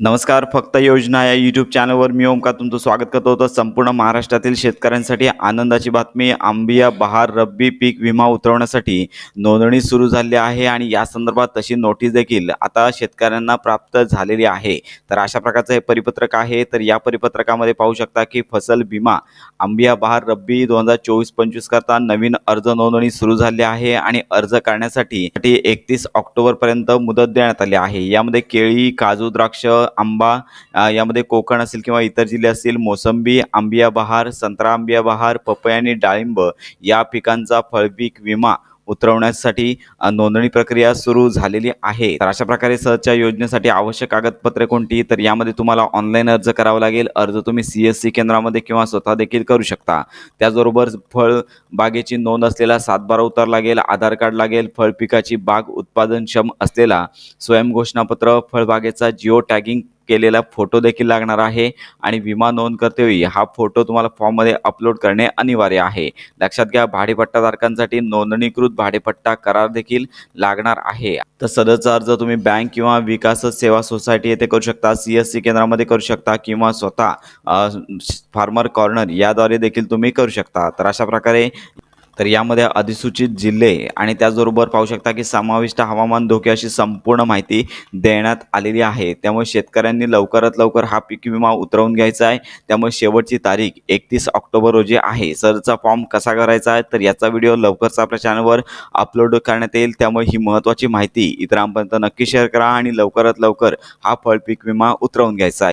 नमस्कार फक्त योजना या यूट्यूब चॅनलवर मी ओमका तुमचं स्वागत करतो. तर संपूर्ण महाराष्ट्रातील शेतकऱ्यांसाठी आनंदाची बातमी आंबिया बहार रब्बी पीक विमा उतरवण्यासाठी नोंदणी सुरू झाली आहे आणि या संदर्भात तशी नोटीस देखील आता शेतकऱ्यांना प्राप्त झालेली आहे. तर अशा प्रकारचं हे परिपत्रक आहे. तर या परिपत्रकामध्ये पाहू शकता की फसल विमा आंबिया बहार रब्बी दोन हजार चोवीस पंचवीस करता नवीन अर्ज नोंदणी सुरू झाली आहे आणि अर्ज करण्यासाठी एकतीस ऑक्टोबरपर्यंत मुदत देण्यात आली आहे. यामध्ये केळी काजू द्राक्ष आंबा यामध्ये कोकण असेल किंवा इतर जिल्हे असतील मोसंबी आंबिया बहार संत्रा आंबिया बहार पपई आणि डाळिंब या पिकांचा फळपीक विमा उतरवण्यासाठी नोंदणी प्रक्रिया सुरू झालेली आहे. तर अशा प्रकारे सहजच्या योजनेसाठी आवश्यक कागदपत्रे कोणती तर यामध्ये तुम्हाला ऑनलाईन अर्ज करावा लागेल. अर्ज तुम्ही सी एस सी केंद्रामध्ये किंवा स्वतः देखील करू शकता. त्याचबरोबर फळ बागेची नोंद असलेला सातबारा उतार लागेल आधार कार्ड लागेल फळ पिकाची बाग उत्पादनक्षम असलेला स्वयंघोषणापत्र फळबागेचा जिओ टॅगिंग केलेला फोटो देखील लागणार आहे आणि विमा नोंद करतेवेळी हा फोटो तुम्हाला फॉर्ममध्ये अपलोड करणे अनिवार्य आहे. लक्षात घ्या भाडेपट्टाधारकांसाठी नोंदणीकृत भाडेपट्टा करार देखील लागणार आहे. तर सदरचा अर्ज तुम्ही बँक किंवा विकास सेवा सोसायटी येथे करू शकता सी एस सी केंद्रामध्ये करू शकता किंवा स्वतः फार्मर कॉर्नर याद्वारे देखील तुम्ही करू शकता. तर अशा प्रकारे तर यामध्ये अधिसूचित जिल्हे आणि त्याचबरोबर पाहू शकता की समाविष्ट हवामान धोके अशी संपूर्ण माहिती देण्यात आलेली आहे. त्यामुळे शेतकऱ्यांनी लवकरात लवकर हा पीक विमा उतरवून घ्यायचा आहे. त्यामुळे शेवटची तारीख एकतीस ऑक्टोबर रोजी आहे. सरचा फॉर्म कसा करायचा आहे तर याचा व्हिडिओ लवकरच आपल्या चॅनलवर अपलोड करण्यात येईल. त्यामुळे ही महत्त्वाची माहिती इतरांपर्यंत नक्की शेअर करा आणि लवकरात लवकर हा फळ पीक विमा उतरवून घ्यायचा आहे.